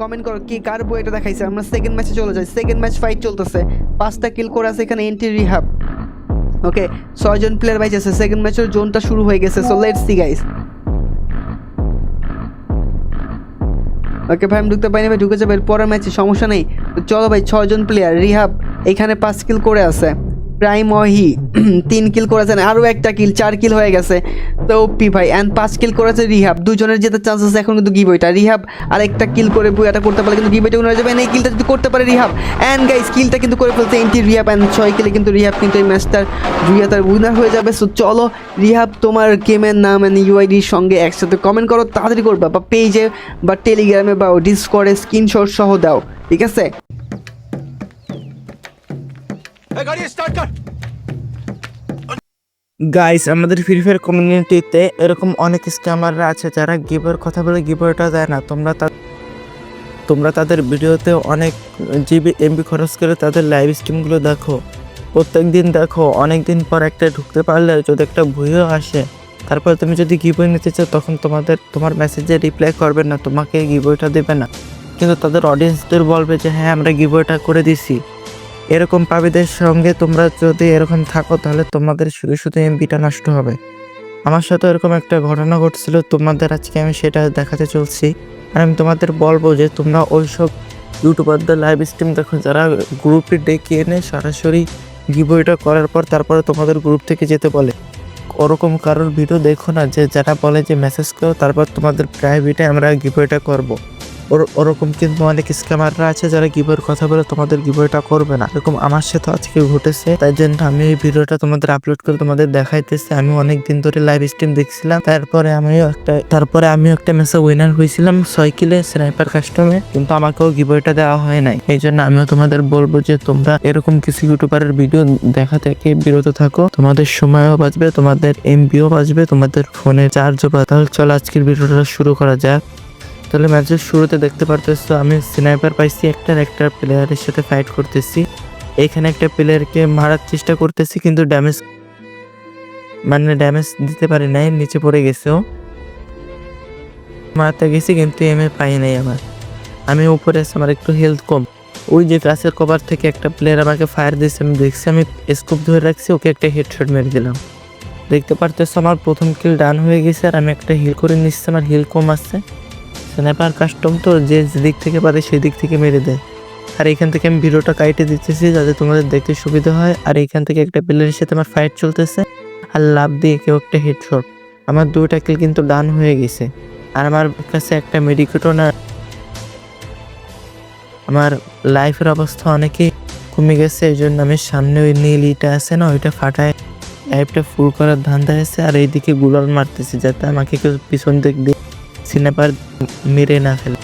Comment করো কি, কার বই এটা দেখাইছে? আমরা সেকেন্ড ম্যাচে চলে যাই। সেকেন্ড ম্যাচ ফাইট চলতেছে। পাঁচটা কিল করে আছে এখানে এন্ট্রি রিহাব ওকে ছয়জন প্লেয়ার বাইচ আছে সেকেন্ড ম্যাচের জোনটা শুরু হয়ে গেছে। So let's see guys okay ভাই আমি ঢুকতে পারিনি, ভাই ঢুকে যাবে পরের ম্যাচে সমস্যা নেই। চলো, ভাই, ছয়জন প্লেয়ার রিহাব এখানে পাঁচ কিল করে আছে। প্রাইম ওহি তিন কিল করেছেন, আরও একটা কিল চার কিল হয়ে গেছে। তো ওপি ভাই অ্যান্ড পাঁচ কিল করেছে রিহাব দুজনের জেতার চান্স আছে এখন কিন্তু গিবইটা রিহাব আর একটা কিল করে বুয়াটা করতে পারলে কিন্তু গিবইটা উনার যাবে। এই কিলটা যদি করতে পারে রিহাব অ্যান্ড গাইস কিলটা কিন্তু করে ফেলছে এন্টি রিহাব অ্যান্ড ছয় কিলে কিন্তু রিহাব কিন্তু এই ম্যাচটার রিয়া তার উইনার হয়ে যাবে। সো চলো রিহাব তোমার গেমের নাম অ্যান্ড ইউআইডির সঙ্গে একসাথে কমেন্ট করো। তাড়াতাড়ি করবা বা পেজে বা টেলিগ্রামে বা ডিসকর্ডে স্ক্রিনশট সহ দাও। ঠিক আছে? গাইস আমাদের ফ্রি ফায়ার কমিউনিটিতে এরকম অনেক স্ক্যামাররা আছে যারা গিভের কথা বলে গিভরটা দেয় না। তোমরা তা তোমরা তাদের ভিডিওতে অনেক জিবি এমবি খরচ করে তাদের লাইভ স্ট্রিমগুলো দেখো। প্রত্যেক দিন দেখো অনেক দিন পর একটা ঢুকতে পারলে যদি একটা ভুইও আসে, তারপর তুমি যদি গিবই নিতে চাও, তখন তোমাদের তোমার মেসেজে রিপ্লাই করবে না, তোমাকে গিবইটা দেবে না। কিন্তু তাদের অডিয়েন্সদের বলবে যে হ্যাঁ আমরা গিবইটা করে দিছি। এরকম পাবিদের সঙ্গে তোমরা যদি এরকম থাকো, তাহলে তোমাদের শুধু শুধু এমবিটা নষ্ট হবে। আমার সাথে এরকম একটা ঘটনা ঘটছিল, তোমাদের আজকে আমি সেটা দেখাতে চলছি। আর আমি তোমাদের বলব যে, তোমরা ওইসব ইউটিউবারদের লাইভ স্ট্রিম দেখো, যারা গ্রুপে ডেকে এনে সরাসরি গিবইটা করার পর তারপরে তোমাদের গ্রুপ থেকে যেতে বলে। ওরকম কারোর ভিডিও দেখো না, যে যারা বলে যে মেসেজ করো, তারপর তোমাদের প্রাইভেটে আমরা গিবইটা করব। ওর, ওরকম কিন্তু অনেক স্ক্যামাররা আছে যারা গিবয়ের কথা বলে তোমাদের গিবয়টা করবে না। এরকম আমার সাথে আজকে ঘটেছে। তাই জন্য আমি এই ভিডিওটা তোমাদের আপলোড করে তোমাদের দেখাইতেছি। আমি অনেক দিন ধরে লাইভ স্ট্রিম দেখছিলাম। তারপরে আমিও একটা, তারপরে আমিও একটা ম্যাচে উইনার হয়েছিলাম ছয় কিলে স্নাইপার কাস্টমে কিন্তু আমাকেও গিবয়টা দেওয়া হয় নাই। এই জন্য আমিও তোমাদের বলব যে তোমরা এরকম কিছু ইউটিউবারের ভিডিও দেখা থেকে বিরত থাকো। তোমাদের সময়ও বাঁচবে, তোমাদের এমবিও বাঁচবে, তোমাদের ফোনে চার্জও বাঁচবে। তাহলে চলো আজকের ভিডিওটা শুরু করা যাক। তাহলে ম্যাচের শুরুতে দেখতে পারতেছো, আমি স্নাইপার পাইছি একটা একটা প্লেয়ারের সাথে ফাইট করতেছি। এখানে একটা প্লেয়ারকে মারার চেষ্টা করতেছি, কিন্তু ড্যামেজ মানে ড্যামেজ দিতে পারি নাই, নিচে পড়ে গেছে ও। মারতে গেছি, কিন্তু এম এ পাই নাই আমার। আমি উপরে আছি, আমার একটু হেলথ কম। ওই যে গাছের কভার থেকে একটা প্লেয়ার আমাকে ফায়ার দিয়েছে, আমি দেখছি, আমি স্কোপ ধরে রাখছি, ওকে একটা হেডশট মেরে দিলাম। দেখতে পারতেছো, আমার প্রথম কিল ডান হয়ে গেছে, আর আমি একটা হিল করে নিচ্ছি, আমার হিল কম আছে। স্ন্যাপার কাস্টম তো যে দিক থেকে পারে সেই দিক থেকে মেরে দেয়। আর এখান থেকে আমি ভিডিওটা কাইটে দিতেছি যাতে তোমাদের দেখতে সুবিধা হয়। আর এখান থেকে একটা প্লেয়ারের সাথে আমার ফাইট চলতেছে। আর লাভ দিয়ে কেউ একটা হেডশট আমার দুইটা কিল কিন্তু ডান হয়ে গেছে। আর আমার কাছে একটা মেডিকেটও না আমার লাইফের অবস্থা অনেকেই কমে গেছে। এই জন্য আমি সামনে ওই নীল ইটা আছে না, ওইটা ফাটায় লাইফটা ফুল করার ধান্দা আছে। আর এইদিকে গুলাল মারতেছি যাতে আমাকে কেউ পিছন দিক দিয়ে স্নাইপার মেরে না ফেলে।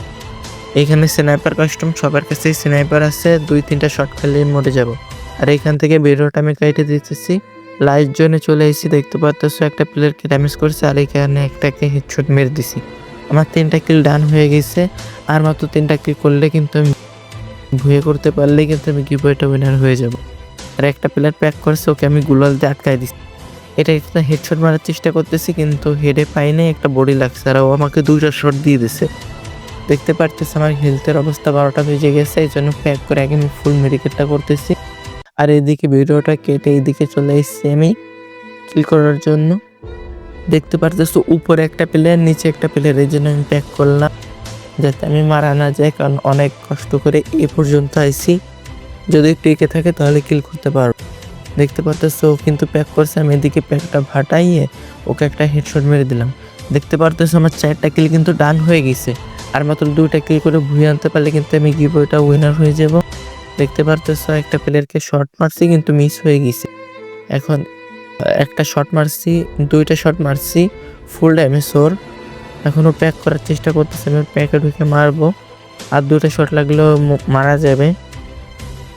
এখানে স্নাইপার কাস্টম সবার কাছেই স্নাইপার আছে, দুই তিনটা শট খেলে মরে যাব। আর এখান থেকে ভিডিওটা আমি কেটে দিতেছি। লাইট জোনে চলে এসেছি, দেখতে পাচ্ছ একটা প্লেয়ারকে ড্যামেজ করছে, আর এখানে একটাকে হেডশট মেরে দিছি। আমার তিনটা কিল ডান হয়ে গেছে, আর মাত্র তিনটা কিল করলে কিন্তু আমি ভুয়ে করতে পারলে কিন্তু আমি কিবোর্ডটা উইনার হয়ে যাব। আর একটা প্লেয়ার প্যাক করছে, ওকে আমি গুলাল দিয়ে আটকাই দিচ্ছি এটা একটা হেডশট মারার চেষ্টা করতেছি, কিন্তু হেডে পাই নাই, একটা বডি লাগছে, আর ও আমাকে দুইটা শট দিয়ে দিছে। দেখতে পারতেছি আমার হেলথের অবস্থা বারোটা বেজে গেছে, এই জন্য প্যাক করে আগে আমি ফুল মেডিকেটটা করতেছি। আর এদিকে ভিডিওটা কেটে এইদিকে চলে এসেছি আমি কিল করার জন্য। দেখতে পারতেছো, উপরে একটা প্লেয়ার নিচে একটা প্লেয়ার এই জন্য আমি প্যাক করলাম, যাতে আমি মারা না যাই, কারণ অনেক কষ্ট করে এ পর্যন্ত আইছি। যদি টিকে থাকে তাহলে কিল করতে পারব দেখতে পারতেছো ও কিন্তু প্যাক করছে, আমি এদিকে প্যাকটা ফাটাইয়ে ওকে একটা হেডশট মেরে দিলাম। দেখতে পারতেছো, আমার চারটা কিল কিন্তু ডান হয়ে গেছে। আর মাত্র দুইটা কিল করে ভুয়ে আনতে পারলে কিন্তু আমি গিবোটা উইনার হয়ে যাব। দেখতে পারতেছো, একটা প্লেয়ারকে শর্ট মারছি, কিন্তু মিস হয়ে গেছে। এখন, একটা শট মারছি, দুইটা শট মারছি ফুল ড্যামেজ ওর। এখনও প্যাক করার চেষ্টা করতেছে, আমি প্যাকে ঢুকে মারবো। আর দুটো শট লাগলেও মারা যাবে।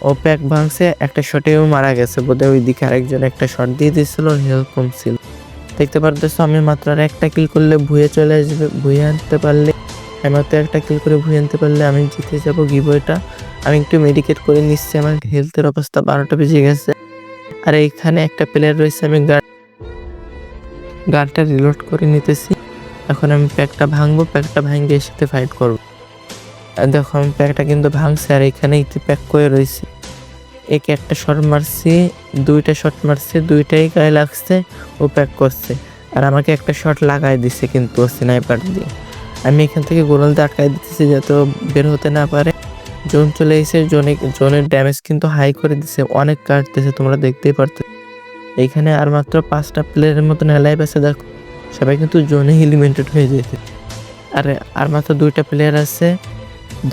ও প্যাক ভাঙছে, একটা শটেও মারা গেছে বোধহয় ওই দিকে আরেকজন একটা শট দিয়ে দিয়েছিল হেলথ কম ছিল দেখতে পারতেছো, আমি মাত্র আর একটা কিল করলে ভুয়ে চলে আসবে, ভুয়ে আনতে পারলে, আমি মাত্র একটা কিল করে ভুয়ে আনতে পারলে আমি জিতে যাব গিবইটা আমি একটু মেডিকেট করে নিচ্ছি, আমার হেলথের অবস্থা বারোটা বেজে গেছে। আর এইখানে একটা প্লেয়ার রয়েছে, আমি গার্ড গানটা রিলোড করে নিতেছি। এখন আমি প্যাকটা ভাঙবো প্যাকটা ভাঙিয়ে এর সাথে ফাইট করব। দেখো, আমি প্যাকটা কিন্তু ভাঙছে, আর এখানে একটু প্যাক করে রয়েছে। একে একটা শট মারছি, দুইটা শট মারছে, দুইটাই গায়ে লাগছে, ও প্যাক করছে। আর আমাকে একটা শট লাগাই দিছে কিন্তু স্নাইপার দিয়ে। আমি এখান থেকে গোলাল দিয়ে আটকাই দিতেছি যাতে বের হতে না পারে। জোন চলে এসে জোনে জোনের ড্যামেজ কিন্তু হাই করে দিছে, অনেক কাটতেছে, তোমরা দেখতেই পারতো। এইখানে আর মাত্র পাঁচটা প্লেয়ারের মতন হেলাই আছে, দেখো। সবাই কিন্তু জোনে এলিমেন্টেড হয়ে যেতে। আর আর মাত্র দুইটা প্লেয়ার আছে,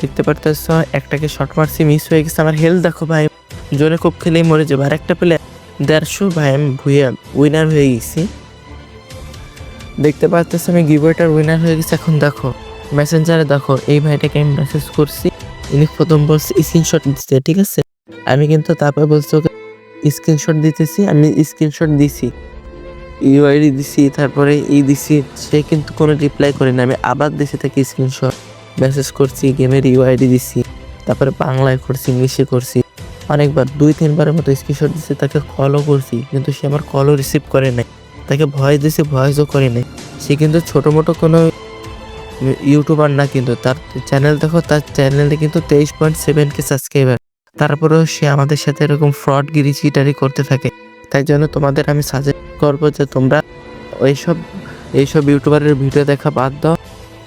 দেখতে পারতেছ, একটাকে শর্ট মারছি মিস হয়ে গেছে। আমার হেলথ দেখো ভাই। জোনে খুব খেলেই মরে যাবে। আর একটা প্লেয়ার দেড়শো ভাই আমি ভুইয়া উইনার হয়ে গেছি। দেখতে পারতেছ আমি গিভওয়েটার উইনার হয়ে গেছি। এখন দেখো মেসেঞ্জারে দেখো, এই ভাইটাকে আমি মেসেজ করছি। ইনি প্রথম বলছে স্ক্রিনশট দিচ্ছে ঠিক আছে? আমি কিন্তু তারপরে বলছি, ওকে স্ক্রিনশট দিতেছি, আমি স্ক্রিনশট দিছি। ইউআইডি দিছি, তারপরে ই দিছি। সে কিন্তু কোনো রিপ্লাই করে না। আমি আবার দিছি তাকে স্ক্রিনশট মেসেজ করছি গেমের ইউআইডি দিছি। তারপরে বাংলায় করছি, ইংলিশে করছি। অনেকবার, দুই, তিনবারের মতো স্ক্রিনশট দিছি, তাকে কলও করছি, কিন্তু সে আমার কলও রিসিভ করে নাই। তাকে ভয়েস দিছি ভয়েসও করে নাই। সে কিন্তু ছোটো মোটো কোনো ইউটিউবার না কিন্তু, তার চ্যানেল দেখো, তার চ্যানেলে কিন্তু তেইশ পয়েন্ট সেভেন কে সাবস্ক্রাইবার তারপরেও সে আমাদের সাথে এরকম ফ্রড গিরি চিটারি করতে থাকে। তাই জন্য তোমাদের আমি সাজেস্ট করব যে তোমরা ওইসব এইসব ইউটিউবারের ভিডিও দেখা বাদ দাও।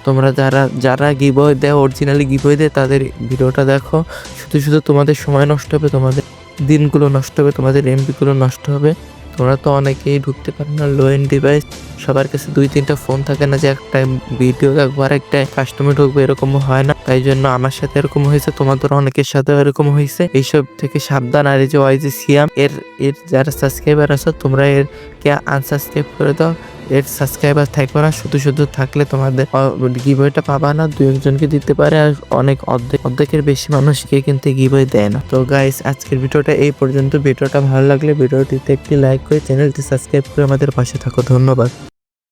তোমরা যারা যারা গিবয় দেয় অরিজিনালি গিবয় দেয়, তাদের ভিডিওটা দেখো। শুধু শুধু তোমাদের সময় নষ্ট হবে, তোমাদের দিনগুলো নষ্ট হবে, তোমাদের এমবিগুলো নষ্ট হবে। তোমরা তো অনেকেই ঢুকতে পারো না লো এন্ড ডিভাইস সবার কাছে দুই, তিনটা ফোন থাকে না যে একটা ভিডিও দেখব আর একটা কাস্টমার ঢুকবে, এরকম হয় না। তাই জন্য আমার সাথে এরকম হয়েছে, তোমাদের অনেকের সাথে এরকম হয়েছে। এইসব থেকে সাবধান, আর এই যে ওয়াই সিয়াম এর এর যারা সাবস্ক্রাইবার আছে, তোমরা এর কে আনসাবস্ক্রাইব করে দাও। এর সাবস্ক্রাইবার থাকবে না, শুধু শুধু থাকলে তোমাদের গিভওয়েটা পাবা না দু একজনকে দিতে পারে আর অনেক অর্ধেক, অর্ধেকের বেশি মানুষকে কিন্তু গিভওয়ে দেয় না। তো গাইস আজকের ভিডিওটা এই পর্যন্ত। ভিডিওটা ভালো লাগলে ভিডিওটিতে একটি লাইক করে চ্যানেলটি সাবস্ক্রাইব করে আমাদের পাশে থাকো। ধন্যবাদ।